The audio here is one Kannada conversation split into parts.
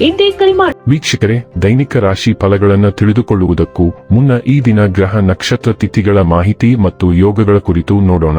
ಹಿಂದೆ ಕರೆ ವೀಕ್ಷಕರೇ, ದೈನಿಕ ರಾಶಿ ಫಲಗಳನ್ನು ತಿಳಿದುಕೊಳ್ಳುವುದಕ್ಕೂ ಮುನ್ನ ಈ ದಿನ ಗ್ರಹ ನಕ್ಷತ್ರ ತಿಥಿಗಳ ಮಾಹಿತಿ ಮತ್ತು ಯೋಗಗಳ ಕುರಿತು ನೋಡೋಣ.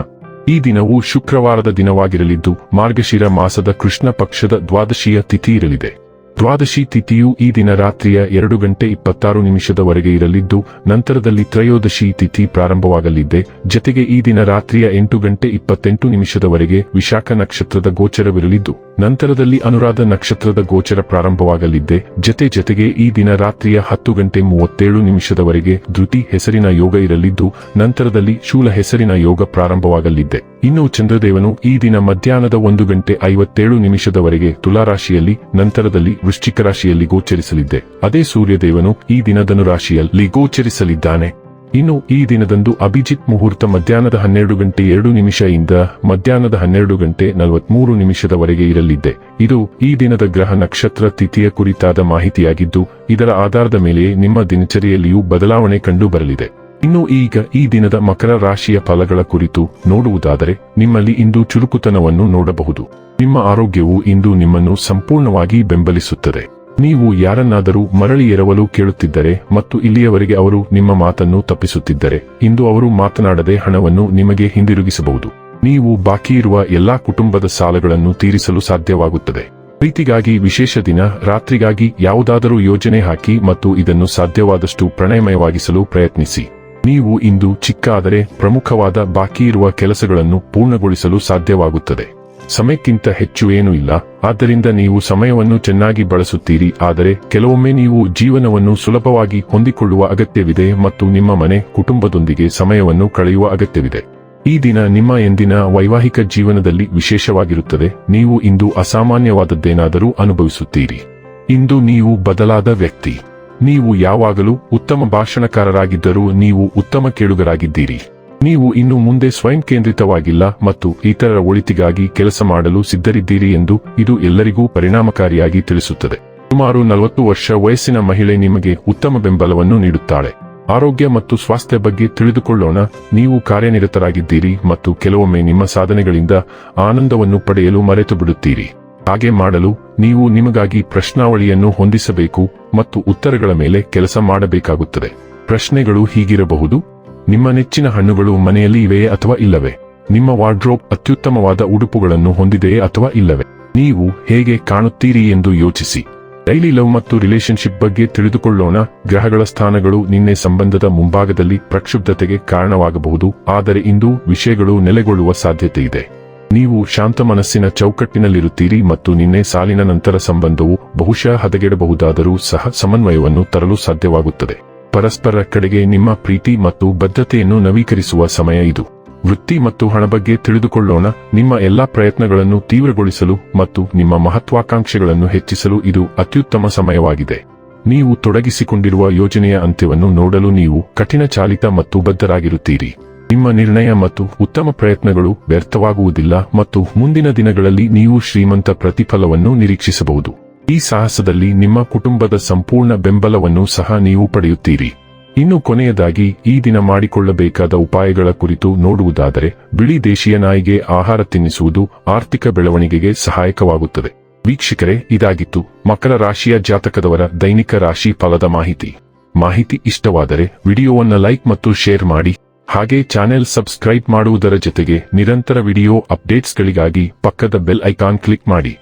ಈ ದಿನವು ಶುಕ್ರವಾರದ ದಿನವಾಗಿರಲಿದ್ದು, ಮಾರ್ಗಶಿರ ಮಾಸದ ಕೃಷ್ಣ ಪಕ್ಷದ ದ್ವಾದಶಿಯ ತಿಥಿ ಇರಲಿದೆ. ದ್ವಾದಶಿ ತಿಥಿಯು ಈ ದಿನ ರಾತ್ರಿಯ ಎರಡು ಗಂಟೆ ಇಪ್ಪತ್ತಾರು ನಿಮಿಷದವರೆಗೆ ಇರಲಿದ್ದು, ನಂತರದಲ್ಲಿ ತ್ರಯೋದಶಿ ತಿಥಿ ಪ್ರಾರಂಭವಾಗಲಿದೆ. ಜತೆಗೆ ಈ ದಿನ ರಾತ್ರಿಯ ಎಂಟು ಗಂಟೆ ಇಪ್ಪತ್ತೆಂಟು ನಿಮಿಷದವರೆಗೆ ವಿಶಾಖ ನಕ್ಷತ್ರದ ಗೋಚರವಿರಲಿದ್ದು ನಂತರದಲ್ಲಿ ಅನುರಾಧ ನಕ್ಷತ್ರದ ಗೋಚರ ಪ್ರಾರಂಭವಾಗಲಿದ್ದೆ. ಜತೆ ಜತೆಗೆ ಈ ದಿನ ರಾತ್ರಿಯ ಹತ್ತು ಗಂಟೆ ಮೂವತ್ತೇಳು ನಿಮಿಷದವರೆಗೆ ಧೃತಿ ಹೆಸರಿನ ಯೋಗ ಇರಲಿದ್ದು, ನಂತರದಲ್ಲಿ ಶೂಲ ಹೆಸರಿನ ಯೋಗ ಪ್ರಾರಂಭವಾಗಲಿದ್ದೆ. ಇನ್ನು ಚಂದ್ರದೇವನು ಈ ದಿನ ಮಧ್ಯಾಹ್ನದ ಒಂದು ಗಂಟೆ ಐವತ್ತೇಳು ನಿಮಿಷದವರೆಗೆ ತುಲಾರಾಶಿಯಲ್ಲಿ, ನಂತರದಲ್ಲಿ ವೃಶ್ಚಿಕ ರಾಶಿಯಲ್ಲಿ ಗೋಚರಿಸಲಿದ್ದೆ. ಅದೇ ಸೂರ್ಯದೇವನು ಈ ದಿನ ಧನುರಾಶಿಯಲ್ಲಿ ಗೋಚರಿಸಲಿದ್ದಾನೆ. ಇನ್ನು ಈ ದಿನದಂದು ಅಭಿಜಿತ್ ಮುಹೂರ್ತ ಮಧ್ಯಾಹ್ನದ ಹನ್ನೆರಡು ಗಂಟೆ ಎರಡು ನಿಮಿಷದಿಂದ ಮಧ್ಯಾಹ್ನದ ಹನ್ನೆರಡು ಗಂಟೆ ನಲವತ್ಮೂರು ನಿಮಿಷದವರೆಗೆ ಇರಲಿದೆ. ಇದು ಈ ದಿನದ ಗ್ರಹ ನಕ್ಷತ್ರ ತಿಥಿಯ ಕುರಿತಾದ ಮಾಹಿತಿಯಾಗಿದ್ದು, ಇದರ ಆಧಾರದ ಮೇಲೆ ನಿಮ್ಮ ದಿನಚರಿಯಲ್ಲಿಯೂ ಬದಲಾವಣೆ ಕಂಡು ಬರಲಿದೆ ಇನ್ನು ಈಗ ಈ ದಿನದ ಮಕರ ರಾಶಿಯ ಫಲಗಳ ಕುರಿತು ನೋಡುವುದಾದರೆ, ನಿಮ್ಮಲ್ಲಿ ಇಂದು ಚುರುಕುತನವನ್ನು ನೋಡಬಹುದು. ನಿಮ್ಮ ಆರೋಗ್ಯವು ಇಂದು ನಿಮ್ಮನ್ನು ಸಂಪೂರ್ಣವಾಗಿ ಬೆಂಬಲಿಸುತ್ತದೆ. ನೀವು ಯಾರನ್ನಾದರೂ ಮರಳಿ ಎರವಲು ಕೇಳುತ್ತಿದ್ದರೆ ಮತ್ತು ಇಲ್ಲಿಯವರೆಗೆ ಅವರು ನಿಮ್ಮ ಮಾತನ್ನು ತಪ್ಪಿಸುತ್ತಿದ್ದರೆ, ಇಂದು ಅವರು ಮಾತನಾಡದೆ ಹಣವನ್ನು ನಿಮಗೆ ಹಿಂದಿರುಗಿಸಬಹುದು. ನೀವು ಬಾಕಿ ಇರುವ ಎಲ್ಲಾ ಕುಟುಂಬದ ಸಾಲಗಳನ್ನು ತೀರಿಸಲು ಸಾಧ್ಯವಾಗುತ್ತದೆ. ಪ್ರೀತಿಗಾಗಿ ವಿಶೇಷ ದಿನ, ರಾತ್ರಿಗಾಗಿ ಯಾವುದಾದರೂ ಯೋಜನೆ ಹಾಕಿ ಮತ್ತು ಇದನ್ನು ಸಾಧ್ಯವಾದಷ್ಟು ಪ್ರಣಯಮಯವಾಗಿಸಲು ಪ್ರಯತ್ನಿಸಿ. ನೀವು ಇಂದು ಚಿಕ್ಕ ಆದರೆ ಪ್ರಮುಖವಾದ ಬಾಕಿ ಇರುವ ಕೆಲಸಗಳನ್ನು ಪೂರ್ಣಗೊಳಿಸಲು ಸಾಧ್ಯವಾಗುತ್ತದೆ. ಸಮಯಕ್ಕಿಂತ ಹೆಚ್ಚು ಏನೂ ಇಲ್ಲ. ಆದ್ದರಿಂದ ನೀವು ಸಮಯವನ್ನು ಚೆನ್ನಾಗಿ ಬಳಸುತ್ತೀರಿ. ಆದರೆ ಕೆಲವೊಮ್ಮೆ ನೀವು ಜೀವನವನ್ನು ಸುಲಭವಾಗಿ ಹೊಂದಿಕೊಳ್ಳುವ ಅಗತ್ಯವಿದೆ ಮತ್ತು ನಿಮ್ಮ ಮನೆ, ಕುಟುಂಬದೊಂದಿಗೆ ಸಮಯವನ್ನು ಕಳೆಯುವ ಅಗತ್ಯವಿದೆ. ಈ ದಿನ ನಿಮ್ಮ ಎಂದಿನ ವೈವಾಹಿಕ ಜೀವನದಲ್ಲಿ ವಿಶೇಷವಾಗಿರುತ್ತದೆ. ನೀವು ಇಂದು ಅಸಾಮಾನ್ಯವಾದದ್ದೇನಾದರೂ ಅನುಭವಿಸುತ್ತೀರಿ. ಇಂದು ನೀವು ಬದಲಾದ ವ್ಯಕ್ತಿ. ನೀವು ಯಾವಾಗಲೂ ಉತ್ತಮ ಭಾಷಣಕಾರರಾಗಿದ್ದರೂ ನೀವು ಉತ್ತಮ ಕೇಳುಗರಾಗಿದ್ದೀರಿ. ನೀವು ಇನ್ನು ಮುಂದೆ ಸ್ವಯಂ ಕೇಂದ್ರಿತವಾಗಿಲ್ಲ ಮತ್ತು ಇತರರ ಒಳಿತಿಗಾಗಿ ಕೆಲಸ ಮಾಡಲು ಸಿದ್ಧರಿದ್ದೀರಿ ಎಂದು ಇದು ಎಲ್ಲರಿಗೂ ಪರಿಣಾಮಕಾರಿಯಾಗಿ ತಿಳಿಸುತ್ತದೆ. ಸುಮಾರು ನಲವತ್ತು ವರ್ಷ ವಯಸ್ಸಿನ ಮಹಿಳೆ ನಿಮಗೆ ಉತ್ತಮ ಬೆಂಬಲವನ್ನು ನೀಡುತ್ತಾಳೆ. ಆರೋಗ್ಯ ಮತ್ತು ಸ್ವಾಸ್ಥ್ಯ ಬಗ್ಗೆ ತಿಳಿದುಕೊಳ್ಳೋಣ. ನೀವು ಕಾರ್ಯನಿರತರಾಗಿದ್ದೀರಿ ಮತ್ತು ಕೆಲವೊಮ್ಮೆ ನಿಮ್ಮ ಸಾಧನೆಗಳಿಂದ ಆನಂದವನ್ನು ಪಡೆಯಲು ಮರೆತು ಬಿಡುತ್ತೀರಿ ಹಾಗೆ ಮಾಡಲು ನೀವು ನಿಮಗಾಗಿ ಪ್ರಶ್ನಾವಳಿಯನ್ನು ಹೊಂದಿಸಬೇಕು ಮತ್ತು ಉತ್ತರಗಳ ಮೇಲೆ ಕೆಲಸ ಮಾಡಬೇಕಾಗುತ್ತದೆ. ಪ್ರಶ್ನೆಗಳು ಹೀಗಿರಬಹುದು. ನಿಮ್ಮ ನೆಚ್ಚಿನ ಹಣ್ಣುಗಳು ಮನೆಯಲ್ಲಿ ಇವೆಯೇ ಅಥವಾ ಇಲ್ಲವೇ? ನಿಮ್ಮ ವಾರ್ಡ್ರೋಬ್ ಅತ್ಯುತ್ತಮವಾದ ಉಡುಪುಗಳನ್ನು ಹೊಂದಿದೆಯೇ ಅಥವಾ ಇಲ್ಲವೇ? ನೀವು ಹೇಗೆ ಕಾಣುತ್ತೀರಿ ಎಂದು ಯೋಚಿಸಿ. ಡೈಲಿ ಲವ್ ಮತ್ತು ರಿಲೇಶನ್ಶಿಪ್ ಬಗ್ಗೆ ತಿಳಿದುಕೊಳ್ಳೋಣ. ಗ್ರಹಗಳ ಸ್ಥಾನಗಳು ನಿನ್ನೆ ಸಂಬಂಧದ ಮುಂಭಾಗದಲ್ಲಿ ಪ್ರಕ್ಷುಬ್ಧತೆಗೆ ಕಾರಣವಾಗಬಹುದು. ಆದರೆ ಇಂದು ವಿಷಯಗಳು ನೆಲೆಗೊಳ್ಳುವ ಸಾಧ್ಯತೆ ಇದೆ. ನೀವು ಶಾಂತ ಮನಸ್ಸಿನ ಚೌಕಟ್ಟಿನಲ್ಲಿರುತ್ತೀರಿ ಮತ್ತು ನಿನ್ನೆ ಸಾಲಿನ ನಂತರ ಸಂಬಂಧವು ಬಹುಶಃ ಹದಗೆಡಬಹುದಾದರೂ ಸಹ ಸಮನ್ವಯವನ್ನು ತರಲು ಸಾಧ್ಯವಾಗುತ್ತದೆ. ಪರಸ್ಪರ ಕಡೆಗೆ ನಿಮ್ಮ ಪ್ರೀತಿ ಮತ್ತು ಬದ್ಧತೆಯನ್ನು ನವೀಕರಿಸುವ ಸಮಯ ಇದು. ವೃತ್ತಿ ಮತ್ತು ಹಣ ಬಗ್ಗೆ ತಿಳಿದುಕೊಳ್ಳೋಣ. ನಿಮ್ಮ ಎಲ್ಲಾ ಪ್ರಯತ್ನಗಳನ್ನು ತೀವ್ರಗೊಳಿಸಲು ಮತ್ತು ನಿಮ್ಮ ಮಹತ್ವಾಕಾಂಕ್ಷೆಗಳನ್ನು ಹೆಚ್ಚಿಸಲು ಇದು ಅತ್ಯುತ್ತಮ ಸಮಯವಾಗಿದೆ. ನೀವು ತೊಡಗಿಸಿಕೊಂಡಿರುವ ಯೋಜನೆಯ ಅಂತ್ಯವನ್ನು ನೋಡಲು ನೀವು ಕಠಿಣ ಚಾಲಿತ ಮತ್ತು ಬದ್ಧರಾಗಿರುತ್ತೀರಿ. ನಿಮ್ಮ ನಿರ್ಣಯ ಮತ್ತು ಉತ್ತಮ ಪ್ರಯತ್ನಗಳು ವ್ಯರ್ಥವಾಗುವುದಿಲ್ಲ ಮತ್ತು ಮುಂದಿನ ದಿನಗಳಲ್ಲಿ ನೀವು ಶ್ರೀಮಂತ ಪ್ರತಿಫಲವನ್ನು ನಿರೀಕ್ಷಿಸಬಹುದು. ಈ ಸಾಹಸದಲ್ಲಿ ನಿಮ್ಮ ಕುಟುಂಬದ ಸಂಪೂರ್ಣ ಬೆಂಬಲವನ್ನು ಸಹ ನೀವು ಪಡೆಯುತ್ತೀರಿ. ಇನ್ನು ಕೊನೆಯದಾಗಿ, ಈ ದಿನ ಮಾಡಿಕೊಳ್ಳಬೇಕಾದ ಉಪಾಯಗಳ ಕುರಿತು ನೋಡುವುದಾದರೆ, ಬಿಳಿ ದೇಶೀಯ ನಾಯಿಗೆ ಆಹಾರ ತಿನ್ನಿಸುವುದು ಆರ್ಥಿಕ ಬೆಳವಣಿಗೆಗೆ ಸಹಾಯಕವಾಗುತ್ತದೆ. ವೀಕ್ಷಕರೇ, ಇದಾಗಿತ್ತು ಮಕರ ರಾಶಿಯ ಜಾತಕದವರ ದೈನಿಕ ರಾಶಿ ಫಲದ ಮಾಹಿತಿ. ಮಾಹಿತಿ ಇಷ್ಟವಾದರೆ, ವಿಡಿಯೋವನ್ನು ಲೈಕ್ ಮತ್ತು ಶೇರ್ ಮಾಡಿ. ಹಾಗೆ ಚಾನೆಲ್ ಸಬ್ಸ್ಕ್ರೈಬ್ ಮಾಡುವುದರ ಜೊತೆಗೆ ನಿರಂತರ ವಿಡಿಯೋ ಅಪ್ಡೇಟ್ಸ್ಗಳಿಗಾಗಿ ಪಕ್ಕದ ಬೆಲ್ ಐಕಾನ್ ಕ್ಲಿಕ್ ಮಾಡಿ.